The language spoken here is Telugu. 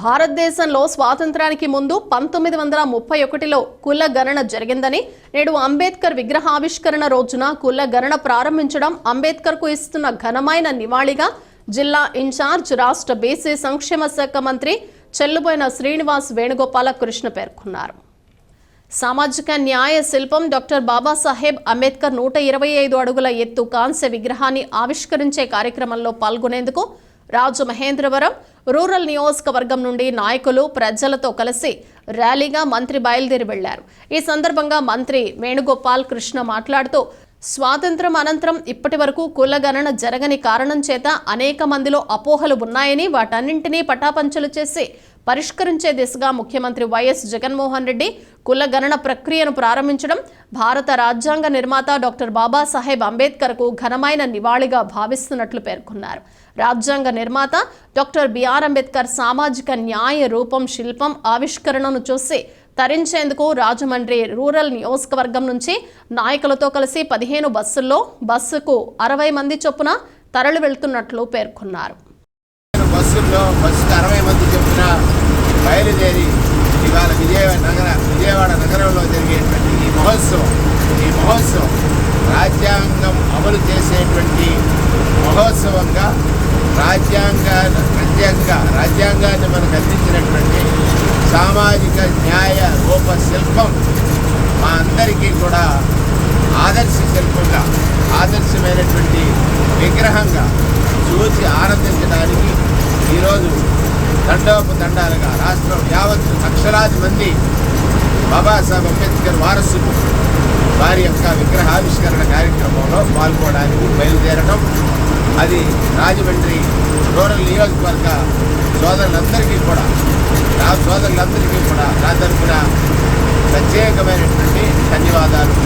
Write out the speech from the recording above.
భారతదేశంలో స్వాతంత్రానికి ముందు పంతొమ్మిది వందల ముప్పై ఒకటిలో కుల గణన జరిగిందని నేడు అంబేద్కర్ విగ్రహావిష్కరణ రోజున కుల గణన ప్రారంభించడం అంబేద్కర్కు ఇస్తున్న ఘనమైన నివాళిగా జిల్లా ఇన్ఛార్జ్ రాష్ట్ర బీసీ సంక్షేమ శాఖ మంత్రి చెల్లుబోయిన శ్రీనివాస్ వేణుగోపాల కృష్ణ పేర్కొన్నారు. సామాజిక న్యాయ శిల్పం డాక్టర్ బాబాసాహెబ్ అంబేద్కర్ నూట ఇరవై ఐదు అడుగుల ఎత్తు కాంస్య విగ్రహాన్ని ఆవిష్కరించే కార్యక్రమంలో పాల్గొనేందుకు రాజమహేంద్రవరం రూరల్ నియోజకవర్గం నుండి నాయకులు ప్రజలతో కలిసి ర్యాలీగా మంత్రి బయలుదేరి వెళ్ళారు. ఈ సందర్భంగా మంత్రి వేణుగోపాల్ కృష్ణ మాట్లాడుతూ స్వాతంత్రం అనంతరం ఇప్పటి వరకు కులగణన జరగని కారణం చేత అనేక మందిలో అపోహలు ఉన్నాయని వాటన్నింటినీ పటాపంచలు చేసి పరిష్కరించే దిశగా ముఖ్యమంత్రి వైఎస్ జగన్మోహన్ రెడ్డి కుల గణన ప్రక్రియను ప్రారంభించడం భారత రాజ్యాంగ నిర్మాత డాక్టర్ బాబాసాహెబ్ అంబేద్కర్కు ఘనమైన నివాళిగా భావిస్తున్నట్లు పేర్కొన్నారు. రాజ్యాంగ నిర్మాత డాక్టర్ బిఆర్ అంబేద్కర్ సామాజిక న్యాయ రూపం శిల్పం ఆవిష్కరణను చూసి తరించేందుకు రాజమండ్రి రూరల్ నియోజకవర్గం నుంచి నాయకులతో కలిసి పదిహేను బస్సుల్లో బస్సుకు అరవై మంది చొప్పున తరలి వెళ్తున్నట్లు పేర్కొన్నారు. బస్సుల్లో బస్సుకు అరవై మంది చొప్పున బయలుదేరి ఇవాళ విజయవాడ నగర విజయవాడ నగరంలో జరిగేటువంటి ఈ మహోత్సవం ఈ మహోత్సవం రాజ్యాంగం అమలు చేసేటువంటి మహోత్సవంగా రాజ్యాంగ రాజ్యాంగ రాజ్యాంగాన్ని మనకు అందించినటువంటి సామాజిక న్యాయ రూప శిల్పం మా అందరికీ కూడా ఆదర్శ శిల్పంగా ఆదర్శమైనటువంటి విగ్రహంగా చూసి ఆనందించడానికి ఈరోజు దండోపు దండాలుగా రాష్ట్రం యావత్ లక్షలాది మంది బాబాసాహెబ్ అంబేద్కర్ వారసులు వారి యొక్క విగ్రహావిష్కరణ కార్యక్రమంలో పాల్గొనడానికి బయలుదేరడం అది రాజమండ్రి రూరల్ నియోజకవర్గ సోదరులందరికీ కూడా నా సోదరులందరికీ కూడా నా తరఫున ప్రత్యేకమైనటువంటి ధన్యవాదాలు.